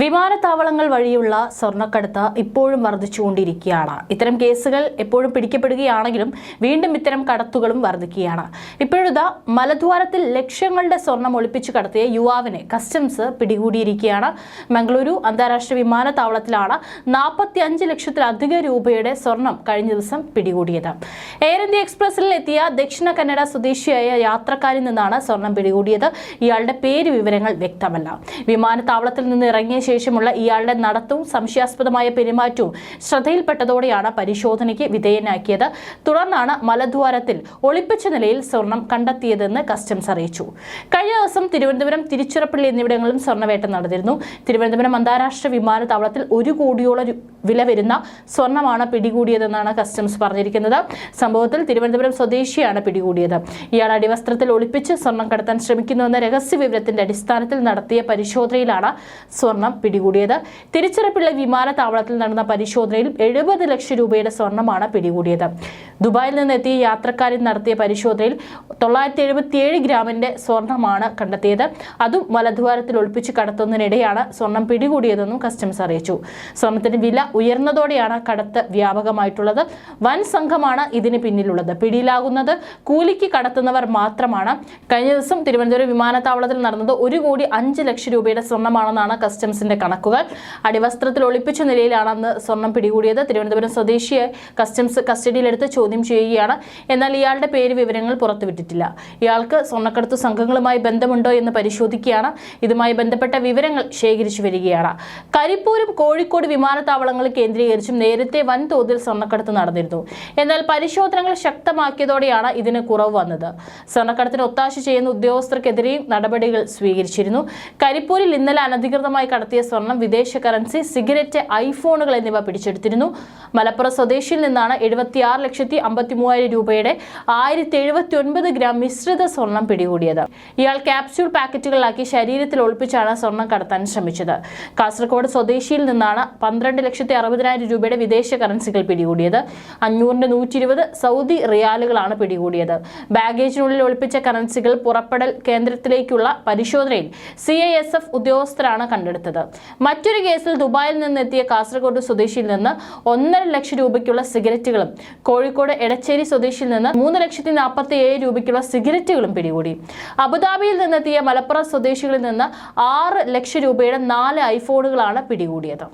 വിമാനത്താവളങ്ങൾ വഴിയുള്ള സ്വർണക്കടത്ത് ഇപ്പോഴും വർദ്ധിച്ചുകൊണ്ടിരിക്കുകയാണ്. ഇത്തരം കേസുകൾ എപ്പോഴും പിടിക്കപ്പെടുകയാണെങ്കിലും വീണ്ടും ഇത്തരം കടത്തുകളും വർദ്ധിക്കുകയാണ്. ഇപ്പോഴിതാ മലദ്വാരത്തിൽ ലക്ഷങ്ങളുടെ സ്വർണം ഒളിപ്പിച്ചു കടത്തിയ യുവാവിനെ കസ്റ്റംസ് പിടികൂടിയിരിക്കുകയാണ്. മംഗളൂരു അന്താരാഷ്ട്ര വിമാനത്താവളത്തിലാണ് നാൽപ്പത്തി അഞ്ച് ലക്ഷത്തിലധികം രൂപയുടെ സ്വർണം കഴിഞ്ഞ ദിവസം പിടികൂടിയത്. എയർ ഇന്ത്യ എക്സ്പ്രസിൽ എത്തിയ ദക്ഷിണ കന്നഡ സ്വദേശിയായ യാത്രക്കാരിൽ നിന്നാണ് സ്വർണം പിടികൂടിയത്. ഇയാളുടെ പേര് വിവരങ്ങൾ വ്യക്തമല്ല. വിമാനത്താവളത്തിൽ നിന്ന് ഇറങ്ങിയ ശേഷമുള്ള ഇയാളുടെ നടത്തവും സംശയാസ്പദമായ പെരുമാറ്റവും ശ്രദ്ധയിൽപ്പെട്ടതോടെയാണ് പരിശോധനയ്ക്ക് വിധേയനാക്കിയത്. തുടർന്നാണ് മലദ്വാരത്തിൽ ഒളിപ്പിച്ച നിലയിൽ സ്വർണം കണ്ടെത്തിയതെന്ന് കസ്റ്റംസ് അറിയിച്ചു. കഴിഞ്ഞ ദിവസം തിരുവനന്തപുരം തിരുച്ചിറപ്പള്ളി എന്നിവിടങ്ങളിലും സ്വർണവേട്ട നടന്നിരുന്നു. തിരുവനന്തപുരം അന്താരാഷ്ട്ര വിമാനത്താവളത്തിൽ ഒരു കോടിയോളം വില വരുന്ന സ്വർണമാണ് പിടികൂടിയതെന്നാണ് കസ്റ്റംസ് പറഞ്ഞിരിക്കുന്നത്. സംഭവത്തിൽ തിരുവനന്തപുരം സ്വദേശിയാണ് പിടികൂടിയത്. ഇയാൾ അടിവസ്ത്രത്തിൽ ഒളിപ്പിച്ച് സ്വർണം കടത്താൻ ശ്രമിക്കുന്നുവെന്ന രഹസ്യ വിവരത്തിന്റെ അടിസ്ഥാനത്തിൽ നടത്തിയ പരിശോധനയിലാണ് സ്വർണം പിടികൂടിയത്. തിരുച്ചിറപ്പള്ളി വിമാനത്താവളത്തിൽ നടന്ന പരിശോധനയിൽ എഴുപത് ലക്ഷം രൂപയുടെ സ്വർണമാണ് പിടികൂടിയത്. ദുബായിൽ നിന്നെത്തിയ യാത്രക്കാരിൽ നടത്തിയ പരിശോധനയിൽ തൊള്ളായിരത്തി എഴുപത്തിയേഴ് ഗ്രാമിന്റെ സ്വർണമാണ് കണ്ടെത്തിയത്. അതും മലദ്വാരത്തിൽ ഒളിപ്പിച്ച് കടത്തുന്നതിനിടെയാണ് സ്വർണം പിടികൂടിയതെന്നും കസ്റ്റംസ് അറിയിച്ചു. സ്വർണത്തിന്റെ വില ഉയർന്നതോടെയാണ് കടത്ത് വ്യാപകമായിട്ടുള്ളത്. വൻ സംഘമാണ് ഇതിന് പിന്നിലുള്ളത്. പിടിയിലാകുന്നത് കൂലിക്ക് കടത്തുന്നവർ മാത്രമാണ്. കഴിഞ്ഞ ദിവസം തിരുവനന്തപുരം വിമാനത്താവളത്തിൽ നടന്നത് ഒരു കോടി അഞ്ച് ലക്ഷം രൂപയുടെ സ്വർണമാണെന്നാണ് കസ്റ്റംസിന്റെ കണക്കുകൾ അടിവസ്ത്രത്തിൽ ഒളിപ്പിച്ച നിലയിലാണ് അന്ന് സ്വർണം പിടികൂടിയത്. തിരുവനന്തപുരം സ്വദേശിയെ കസ്റ്റംസ് കസ്റ്റഡിയിലെടുത്ത് ചോദ്യം ചെയ്യുകയാണ്. എന്നാൽ ഇയാളുടെ പേര് വിവരങ്ങൾ പുറത്തുവിട്ടിട്ടില്ല. ഇയാൾക്ക് സ്വർണക്കടത്ത് സംഘങ്ങളുമായി ബന്ധമുണ്ടോ എന്ന് പരിശോധിക്കുകയാണ്. ഇതുമായി ബന്ധപ്പെട്ട വിവരങ്ങൾ ശേഖരിച്ചു വരികയാണ്. കരിപ്പൂരും കോഴിക്കോട് വിമാനത്താവളങ്ങൾ കേന്ദ്രീകരിച്ചും നേരത്തെ വൻതോതിൽ സ്വർണക്കടത്ത് നടന്നിരുന്നു. എന്നാൽ പരിശോധനകൾ ശക്തമാക്കിയതോടെയാണ് ഇതിന് കുറവ് വന്നത്. സ്വർണക്കടത്തിന് ഒത്താശ ചെയ്യുന്ന ഉദ്യോഗസ്ഥർക്കെതിരെയും നടപടികൾ സ്വീകരിച്ചിരുന്നു. കരിപ്പൂരിൽ ഇന്നലെ അനധികൃതമായി കടത്തിയ സ്വർണം വിദേശ കറൻസി സിഗരറ്റ് ഐഫോണുകൾ എന്നിവ പിടിച്ചെടുത്തിരുന്നു. മലപ്പുറം സ്വദേശിയിൽ നിന്നാണ് എഴുപത്തിയാറ് ലക്ഷത്തി അമ്പത്തി മൂവായിരം രൂപയുടെ ആയിരത്തി എഴുപത്തി ഒൻപത് ഗ്രാം മിശ്രിത സ്വർണം പിടികൂടിയത്. ഇയാൾ ക്യാപ്സ്യൂൾ പാക്കറ്റുകളിലാക്കി ശരീരത്തിൽ ഒളിപ്പിച്ചാണ് സ്വർണം കടത്താൻ ശ്രമിച്ചത്. കാസർഗോഡ് സ്വദേശിയിൽ നിന്നാണ് പന്ത്രണ്ട് ലക്ഷത്തി അറുപതിനായിരം രൂപയുടെ വിദേശ കറൻസികൾ പിടികൂടിയത്. അഞ്ഞൂറിന്റെ നൂറ്റി ഇരുപത് സൗദി റിയാലുകളാണ് പിടികൂടിയത്. ബാഗേജിനുള്ളിൽ ഒളിപ്പിച്ച കറൻസികൾ പുറപ്പെടൽ കേന്ദ്രത്തിലേക്കുള്ള പരിശോധനയിൽ സി ഉദ്യോഗസ്ഥരാണ് കണ്ടെടുത്തത്. മറ്റൊരു കേസിൽ ദുബായിൽ നിന്നെത്തിയ കാസർഗോഡ് സ്വദേശിയിൽ നിന്ന് ഒന്നര ലക്ഷം രൂപയ്ക്കുള്ള സിഗരറ്റുകളും കോഴിക്കോട് എടച്ചേരി സ്വദേശിയിൽ നിന്ന് മൂന്ന് ലക്ഷത്തി നാൽപ്പത്തി ഏഴ് രൂപയ്ക്കുള്ള സിഗരറ്റുകളും പിടികൂടി. അബുദാബിയിൽ നിന്നെത്തിയ മലപ്പുറം സ്വദേശികളിൽ നിന്ന് ആറ് ലക്ഷം രൂപയുടെ നാല് ഐഫോണുകളാണ് പിടികൂടിയത്.